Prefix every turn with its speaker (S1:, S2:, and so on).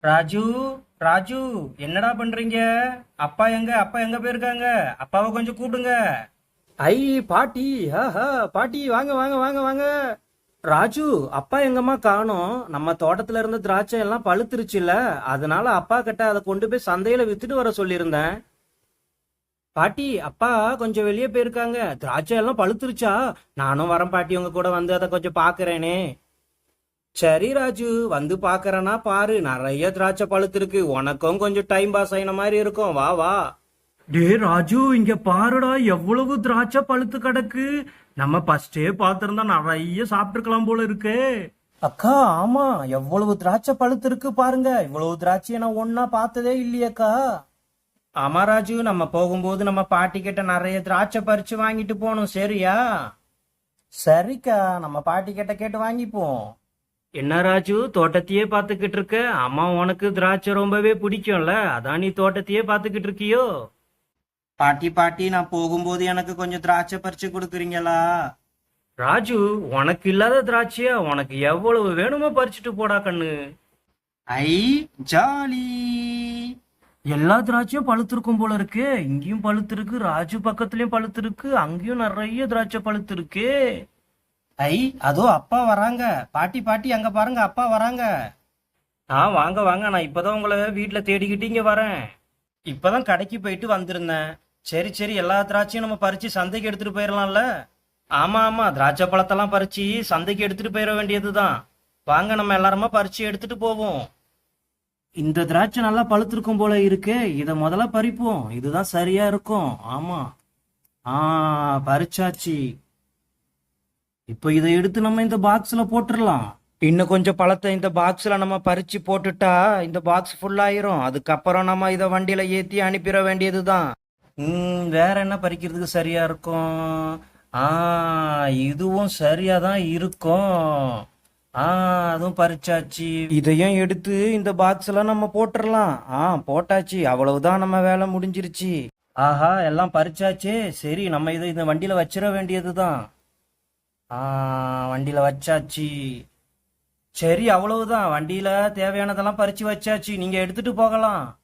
S1: ராஜு ராஜு என்னடா பண்றீங்க? அப்பா எங்க? அப்பா எங்க போயிருக்காங்க? அப்பாவை கொஞ்சம் கூப்பிடுங்க. ஐ பாட்டி ஆஹா பாட்டி வாங்க வாங்க வாங்க வாங்க. ராஜு அப்பா எங்கம்மா காணோம்? நம்ம தோட்டத்துல இருந்த திராட்சை எல்லாம் பழுத்துருச்சுல்ல? அதனால அப்பா கிட்ட அதை கொண்டு போய் சந்தையில வித்துட்டு வர சொல்லியிருந்தேன். பாட்டி அப்பா கொஞ்சம் வெளியே போயிருக்காங்க. திராட்சை எல்லாம் பழுத்துருச்சா? நானும் வரேன் பாட்டி உங்க கூட வந்து அதை கொஞ்சம் பாக்குறேனே சரி ராஜு வந்து பாக்குறேன்னா பாரு. நிறைய திராட்சை பழுத்திருக்கு உனக்கும் கொஞ்சம் டைம் பாஸ் ஆயின மாதிரி இருக்கும். வா வா. டே ராஜு இங்க பாருடா. எவ்வளவு திராட்சை பழுத்து கிடக்கு. நம்ம ஃபர்ஸ்டே பார்த்திருந்தா நிறைய சாப்பிட்டுருக்கலாம் போல இருக்கு. அக்கா ஆமா. எவ்வளவு திராட்சை பழுத்து இருக்கு பாருங்க. இவ்வளவு திராட்சையை நான் ஒன்னா பார்த்ததே இல்லையேக்கா ஆமா ராஜு. நம்ம போகும்போது நம்ம பாட்டி கிட்ட நிறைய திராட்சை பறிச்சு வாங்கிட்டு போகணும். சரியா? சரிக்கா. நம்ம பாட்டி கிட்ட கேட்டு வாங்கிப்போம். என்ன ராஜு தோட்டத்தையே பாத்துக்கிட்டு இருக்க? அம்மா உனக்கு திராட்சை ரொம்பவே பிடிக்கும்ல. அதான் நீ தோட்டத்தையே பாத்துக்கிட்டு இருக்கியோ? பாட்டி பாட்டி நான் போகும்போது எனக்கு கொஞ்சம் திராட்சை பறிச்சு கொடுக்குறீங்களா? ராஜு உனக்கு இல்லாத திராட்சையா? உனக்கு எவ்வளவு வேணுமோ பறிச்சுட்டு போடா கண்ணு. ஐ ஜாலி. எல்லா திராட்சையும் பழுத்திருக்கும் போல இருக்கு. இங்கேயும் பழுத்திருக்கு ராஜு பக்கத்துலயும் பழுத்திருக்கு அங்கேயும் நிறைய திராட்சை பழுத்திருக்கு. ஐ அதோ அப்பா வராங்க. பாட்டி பாட்டி அங்க பாருங்க அப்பா வராங்க. ஆ வாங்க வாங்க. நான் இப்பதான் உங்களை வீட்டுல தேடிக்கிட்டு இங்க வரேன். இப்பதான் கடைக்கு போயிட்டு வந்திருந்தேன். சரி சரி. எல்லா திராட்சையும் நம்ம பறிச்சு சந்தைக்கு எடுத்துட்டு போயிடலாம்ல ஆமா ஆமா. திராட்சை பழத்தெல்லாம் பறிச்சு சந்தைக்கு எடுத்துட்டு போயிட வேண்டியதுதான். வாங்க நம்ம எல்லாருமா பறிச்சு எடுத்துட்டு போவோம். இந்த திராட்சை நல்லா பழுத்திருக்கும் போல இருக்கு. இத முதல்ல பறிப்போம். இதுதான் சரியா இருக்கும். ஆமா. ஆ பறிச்சாச்சு. இப்போ இதை எடுத்து நம்ம இந்த பாக்ஸ்ல போட்டுடலாம் இன்னும் கொஞ்சம் பழத்தை இந்த பாக்ஸ்ல நம்ம பறிச்சு போட்டுட்டா இந்த பாக்ஸ் ஃபுல் ஆயிரும் அதுக்கப்புறம் நம்ம இதை வண்டியில ஏத்தி அனுப்பிட வேண்டியதுதான். ம் வேற என்ன பறிக்கிறதுக்கு சரியா இருக்கும்? ஆ இதுவும் சரியா தான் இருக்கும். ஆ அதுவும் பறிச்சாச்சு. இதையும் எடுத்து இந்த பாக்ஸ்ல நம்ம போட்டுடலாம் ஆ போட்டாச்சு. அவ்வளவுதான் நம்ம வேலை முடிஞ்சிருச்சு. ஆஹா எல்லாம் பறிச்சாச்சே. சரி நம்ம இதை இந்த வண்டியில வச்சிட வேண்டியதுதான். வண்டியில வச்சாச்சு. சரி அவ்வளவுதான். வண்டியில தேவையானதெல்லாம் பறிச்சு வச்சாச்சு. நீங்க எடுத்துட்டு போகலாம்.